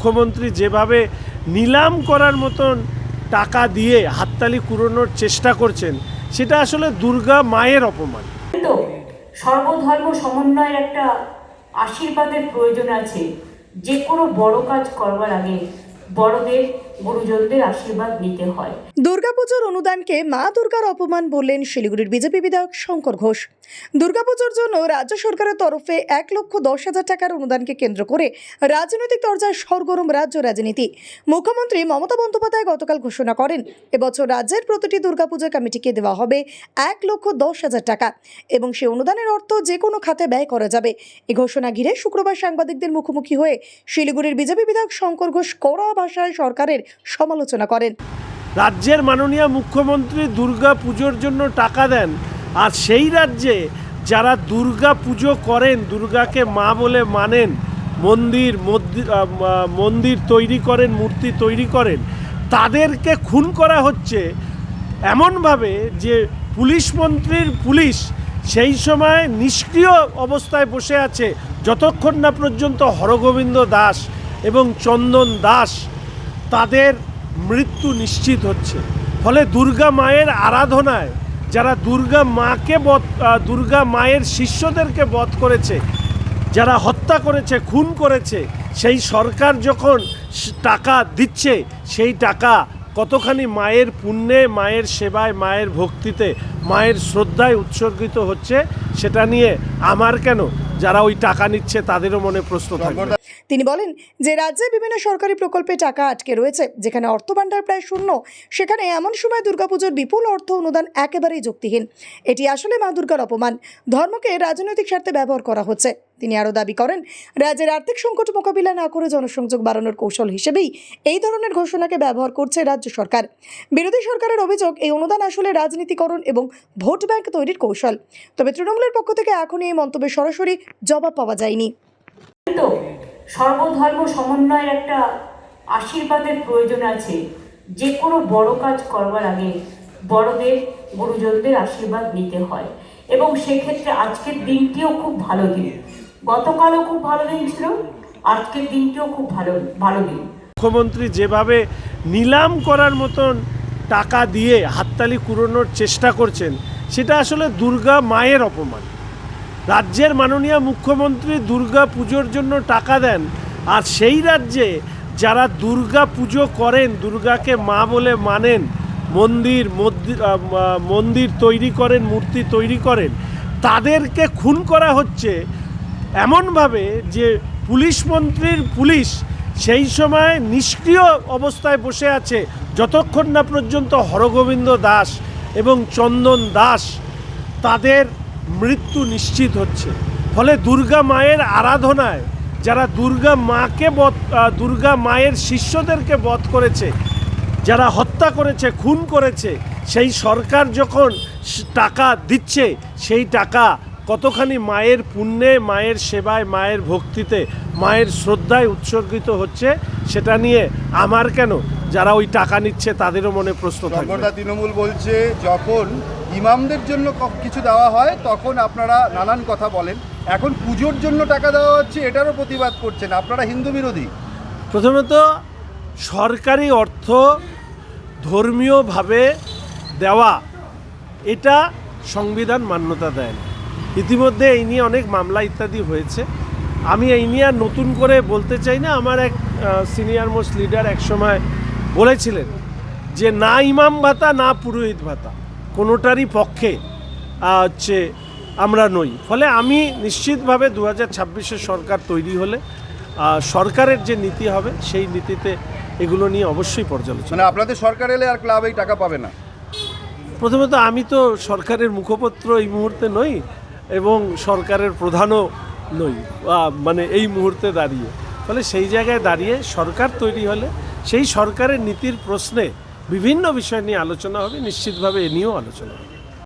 মুখ্যমন্ত্রী যেভাবে নিলাম করার মতন টাকা দিয়ে হাততালি কুড়োনোর চেষ্টা করছেন, সেটা আসলে দুর্গা মায়ের অপমান। তো সর্বধর্ম সমন্বয়ের একটা আশীর্বাদের প্রয়োজন আছে। যে কোনো বড় কাজ করবার আগে বড়দের গুরুজনদের আশীর্বাদ নিতে হয়। দুর্গাপুজোর অনুদানকে মা দুর্গার অপমান বললেন শিলিগুড়ির বিজেপি বিধায়ক শঙ্কর ঘোষ। দুর্গাপুজোর জন্য রাজ্য সরকারের তরফে এক লক্ষ দশ হাজার টাকার অনুদানকে কেন্দ্র করে রাজনৈতিক দরজায় সরগরম রাজ্য রাজনীতি। মুখ্যমন্ত্রী মমতা বন্দ্যোপাধ্যায় গতকাল ঘোষণা করেন, এবছর রাজ্যের প্রতিটি দুর্গাপূজা কমিটিকে দেওয়া হবে এক লক্ষ দশ হাজার টাকা এবং সে অনুদানের অর্থ যে কোনো খাতে ব্যয় করা যাবে। এ ঘোষণা ঘিরে শুক্রবার সাংবাদিকদের মুখোমুখি হয়ে শিলিগুড়ির বিজেপি বিধায়ক শঙ্কর ঘোষ কড়া ভাষায় সরকারের সমালোচনা করেন। রাজ্যের মাননীয় মুখ্যমন্ত্রী দুর্গা পুজোর জন্য টাকা দেন, আর সেই রাজ্যে যারা দুর্গা পুজো করেন, দুর্গাকে মা বলে মানেন, মন্দির মন্দির তৈরি করেন, মূর্তি তৈরি করেন, তাদেরকে খুন করা হচ্ছে এমনভাবে যে পুলিশ মন্ত্রীর পুলিশ সেই সময় নিষ্ক্রিয় অবস্থায় বসে আছে, যতক্ষণ না পর্যন্ত হরগোবিন্দ দাস এবং চন্দন দাস তাদের মৃত্যু নিশ্চিত হচ্ছে। ফলে দুর্গা মায়ের আরাধনায় যারা দুর্গা মাকে বধ দুর্গা মায়ের শিষ্যদেরকে বধ করেছে, যারা হত্যা করেছে, খুন করেছে, সেই সরকার যখন টাকা দিচ্ছে, সেই টাকা কতখানি মায়ের পুণ্যে, মায়ের সেবায়, মায়ের ভক্তিতে, মায়ের শ্রদ্ধায় উৎসর্গিত হচ্ছে, সেটা নিয়ে আমার কেন? যারা ওই টাকা নিচ্ছে, তাদেরও মনে প্রশ্ন থাকবে। তিনি বলেন যে রাজ্যে বিভিন্ন সরকারি প্রকল্পে টাকা আটকে রয়েছে, যেখানে অর্থভাণ্ডার প্রায় শূন্য। সেখানে এমন সময় দুর্গাপুজোর বিপুল অর্থ অনুদান একেবারেই যুক্তিহীন। এটি আসলে মা দুর্গার অপমান। ধর্মকে রাজনৈতিক স্বার্থে ব্যবহার করা হচ্ছে। তিনি আরও দাবি করেন, রাজ্যের আর্থিক সংকট মোকাবিলা না করে জনসংযোগ বাড়ানোর কৌশল হিসেবেই এই ধরনের ঘোষণাকে ব্যবহার করছে রাজ্য সরকার। বিরোধী সরকারের অভিযোগ, এই অনুদান আসলে রাজনীতিকরণ এবং ভোট ব্যাংক তৈরির কৌশল। তবে তৃণমূলের পক্ষ থেকে এখনই এই মন্তব্যে সরাসরি জবাব পাওয়া যায়নি। সর্বধর্ম সমন্বয়ের একটা আশীর্বাদের প্রয়োজন আছে। যে কোনো বড় কাজ করবার আগে বড়দের, গুরুজনদের আশীর্বাদ নিতে হয়। এবং সেক্ষেত্রে আজকের দিনটিও খুব ভালো দিন। গতকালও খুব ভালো দিন ছিল, আজকের দিনটিও খুব ভালো ভালো দিন। মুখ্যমন্ত্রী যেভাবে নিলাম করার মতন টাকা দিয়ে হাততালি কুড়োনোর চেষ্টা করছেন, সেটা আসলে দুর্গা মায়ের অপমান। রাজ্যের মাননীয় মুখ্যমন্ত্রী দুর্গা পুজোর জন্য টাকা দেন। আর সেই রাজ্যে যারা দুর্গা পুজো করেন, দুর্গাকে মা বলে মানেন, মন্দির মন্দির তৈরি করেন, মূর্তি তৈরি করেন, তাদেরকে খুন করা হচ্ছে এমনভাবে যে পুলিশ মন্ত্রীর পুলিশ সেই সময় নিষ্ক্রিয় অবস্থায় বসে আছে যতক্ষণ না পর্যন্ত হরগোবিন্দ দাস এবং চন্দন দাস তাদের মৃত্যু নিশ্চিত হচ্ছে। ফলে দুর্গা মায়ের আরাধনায় যারা দুর্গা মাকে বধ দুর্গা মায়ের শিষ্যদেরকে বধ করেছে, যারা হত্যা করেছে, খুন করেছে, সেই সরকার যখন টাকা দিচ্ছে, সেই টাকা কতখানি মায়ের পুণ্যে, মায়ের সেবায়, মায়ের ভক্তিতে, মায়ের শ্রদ্ধায় উৎসর্গিত হচ্ছে, সেটা নিয়ে আমার কেন? যারা ওই টাকা নিচ্ছে, তাদেরও মনে প্রশ্ন তৃণমূল বলছে, যখন ইমামদের জন্য কিছু দেওয়া হয়, তখন আপনারা নানান কথা বলেন। এখন পুজোর জন্য টাকা দেওয়া হচ্ছে, এটারও প্রতিবাদ করছেন। আপনারা হিন্দু বিরোধী? প্রথমত, সরকারি অর্থ ধর্মীয়ভাবে দেওয়া, এটা সংবিধান মান্যতা দেয় না। ইতিমধ্যে এই নিয়ে অনেক মামলা ইত্যাদি হয়েছে। আমি এই নিয়ে আর নতুন করে বলতে চাই না, আমার এক সিনিয়র মোস্ট লিডার একসময় বলেছিলেন যে, না ইমাম ভাতা, না পুরোহিত ভাতা। কোনোটারই পক্ষে হচ্ছে আমরা নই। ফলে আমি নিশ্চিতভাবে দু হাজার সরকার তৈরি হলে সরকারের যে নীতি হবে সেই নীতিতে এগুলো নিয়ে অবশ্যই পর্যালোচনা। মানে আপনাদের সরকার এলে আর ক্লাব এই টাকা পাবে না? প্রথমত আমি তো সরকারের মুখপত্র এই মুহূর্তে নই এবং সরকারের প্রধানও নই মানে এই মুহূর্তে দাঁড়িয়ে। ফলে সেই জায়গায় দাঁড়িয়ে সরকার তৈরি হলে সেই সরকারের নীতির প্রশ্নে বিভিন্ন বিষয় নিয়ে আলোচনা হবে নিশ্চিতভাবে এ নিয়েও আলোচনা হবে।